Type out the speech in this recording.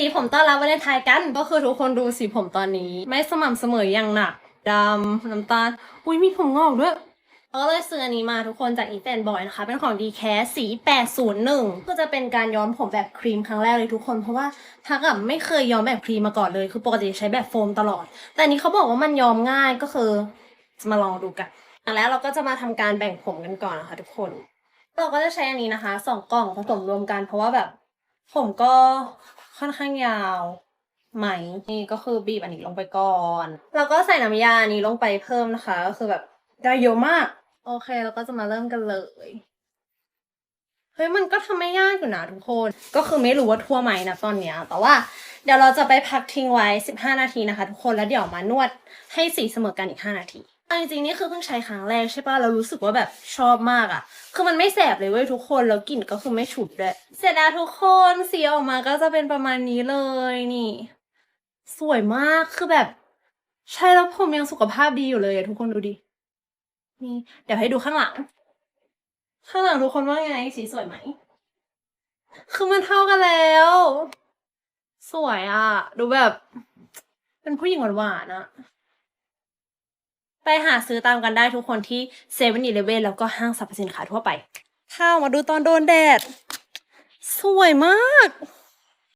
สีผมต้อนรับวันเลนไทน์กัน ก็คือทุกคนดูสีผมตอนนี้ ไม่สม่ำเสมออย่างหนักดำน้ำตาล อุ้ยมีผมงอกด้วยก็เลยซื้ออันนี้มาทุกคนจากอีแฟนบอยนะคะ เป็นของ d c a s สี 801 ก็จะเป็นการย้อมผมแบบครีมครั้งแรกเลยทุกคน เพราะว่าทักอะไม่เคยย้อมแบบครีมมาก่อนเลย คือปกติใช้แบบโฟมตลอด แต่อันนี้เขาบอกว่ามันย้อมง่ายก็คือจะมาลองดูกันอะแล้วเราก็จะมาทำการแบ่งผมกันก่อนนะคะทุกคน เราก็จะใช้อันนี้นะคะสองกล่องผสมรวมกัน เพราะว่าแบบผมก็ ค่อนข้างยาวไหมนี่ก็คือบีบอันนี้ลงไปก่อน แล้วก็ใส่น้ำยาอันนี้ลงไปเพิ่มนะคะก็คือแบบได้เยอะมาก โอเคเราก็จะมาเริ่มกันเลยเฮ้ยมันก็ทำไม่ยากอยู่นะทุกคน ก็คือไม่รู้ว่าทั่วไหมนะตอนเนี้ย แต่ว่าเดี๋ยวเราจะไปพักทิ้งไว้ 15 นาทีนะคะ ทุกคนแล้วเดี๋ยวมานวดให้สีเสมอกันอีก 5 นาที เอาจริงๆนี่คือเพิ่งใช้ครั้งแรกใช่ปะเรารู้สึกว่าแบบชอบมากอะคือมันไม่แสบเลยเว้ยทุกคนแล้วกลิ่นก็คือไม่ฉุดด้วยเสร็จแล้วทุกคนสีออกมาก็จะเป็นประมาณนี้เลยนี่ สวยมากคือแบบ ใช้แล้วผมยังสุขภาพดีอยู่เลยอะทุกคนดูดินี่ เดี๋ยวให้ดูข้างหลัง ข้างหลังทุกคนว่าไงสีสวยไหมคือมันเท่ากันแล้ว สวยอะ ดูแบบ เป็นผู้หญิงหวานๆอะ ไปหาซื้อตามกันได้ทุกคนที่เซเว่นอีเลเวนแล้วก็ห้างสรรพสินค้าทั่วไป ข้าวมาดูตอนโดนแดด สวยมาก